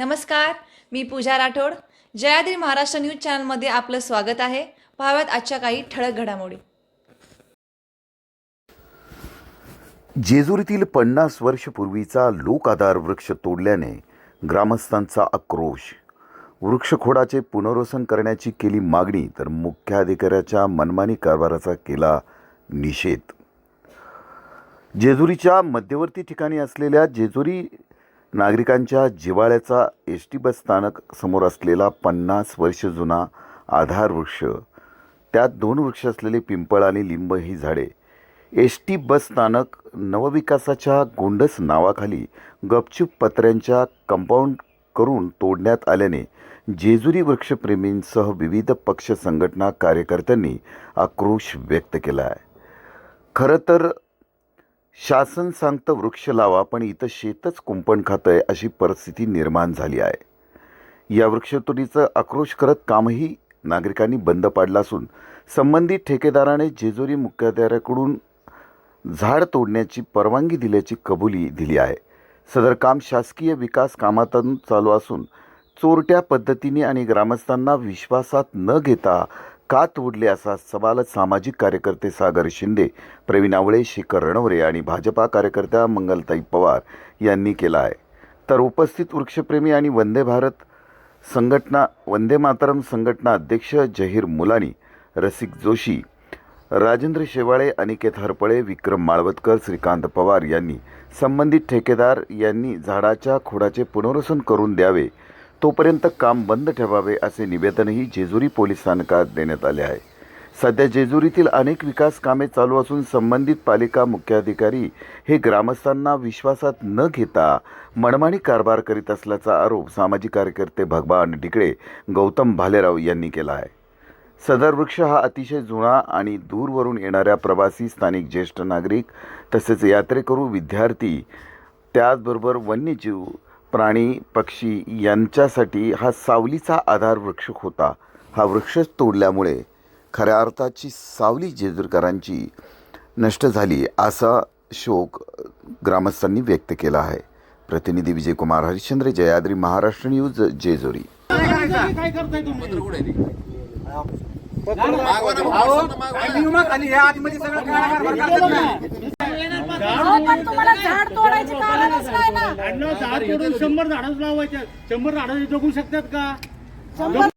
नमस्कार मी पूजा राठोड. जयाद्री महाराष्ट्र न्यूज चॅनलमध्ये आपलं स्वागत आहे. पाहाव्यात आजच्या काही ठळक घडामोडी. जेजुरीतील पन्नास वर्षपूर्वीचा लोक आधार वृक्ष तोडल्याने ग्रामस्थांचा आक्रोश. वृक्षखोडाचे पुनर्वसन करण्याची केली मागणी तर मुख्याधिकाऱ्याच्या मनमानी कारभाराचा केला निषेध. जेजुरीच्या मध्यवर्ती ठिकाणी असलेल्या जेजुरी नागरिकांच्या जिवाळ्याचा एस टी बस स्थानक समोर असलेला पन्नास वर्ष जुना आधार वृक्ष. त्यात दोन वृक्ष असलेले पिंपळ आणि लिंब ही झाडे. एस टी बस स्थानक नवविकासाच्या गोंडस नावाखाली गपचूप पत्र्यांच्या कंपाऊंड करून तोडण्यात आल्याने जेजुरी वृक्षप्रेमींसह विविध पक्ष संघटना कार्यकर्त्यांनी आक्रोश व्यक्त केला आहे खरं तर शासन सांगतं वृक्ष लावा पण इथं शेतच कुंपण खातंय अशी परिस्थिती निर्माण झाली आहे. या वृक्षतोडीचं आक्रोश करत कामही नागरिकांनी बंद पाडलं असून संबंधित ठेकेदाराने जेजुरी मुख्याध्याऱ्याकडून झाड तोडण्याची परवानगी दिल्याची कबुली दिली आहे. सदर काम शासकीय विकास कामातून चालू असून चोरट्या पद्धतीने आणि ग्रामस्थांना विश्वासात न घेता का तोडले असा सवाल सामाजिक कार्यकर्ते सागर शिंदे प्रवीण आवळे शेखर रणवरे आणि भाजपा कार्यकर्त्या मंगलताई पवार यांनी केला आहे. तर उपस्थित वृक्षप्रेमी आणि वंदे भारत संघटना वंदे मातरम संघटना अध्यक्ष जहीर मुलानी रसिक जोशी राजेंद्र शेवाळे अनिकेत हरपळे विक्रम माळवतकर श्रीकांत पवार यांनी संबंधित ठेकेदार यांनी झाडाच्या खोडाचे पुनर्वसन करून द्यावे तोपर्यंत काम बंद ठेवावे असे निवेदनही जेजुरी पोलीस स्थानकात देण्यात आले आहे. सध्या जेजुरीतील अनेक विकास कामे चालू असून संबंधित पालिका मुख्याधिकारी हे ग्रामस्थांना विश्वासात न घेता मनमाणी कारभार करीत असल्याचा आरोप सामाजिक कार्यकर्ते भगवान ढिकळे गौतम भालेराव यांनी केला आहे. सदर वृक्ष हा अतिशय जुना आणि दूरवरून येणाऱ्या प्रवासी स्थानिक ज्येष्ठ नागरिक तसेच यात्रेकरू विद्यार्थी त्याचबरोबर वन्यजीव प्राणी पक्षी यांच्यासाठी हा सावलीचा आधार वृक्ष होता हा वृक्षच तोडल्यामुळे खऱ्या अर्थाची सावली जेजुरकरांची नष्ट झाली असा शोक ग्रामस्थांनी व्यक्त केला आहे प्रतिनिधी विजयकुमार हरिश्चंद्र जयाद्री महाराष्ट्र न्यूज जेजुरी काय पण तुम्हाला झाड तोडायची झाड तोडून शंभर झाडच लावायचे. शंभर झाडं जगू शकतात का? शंभर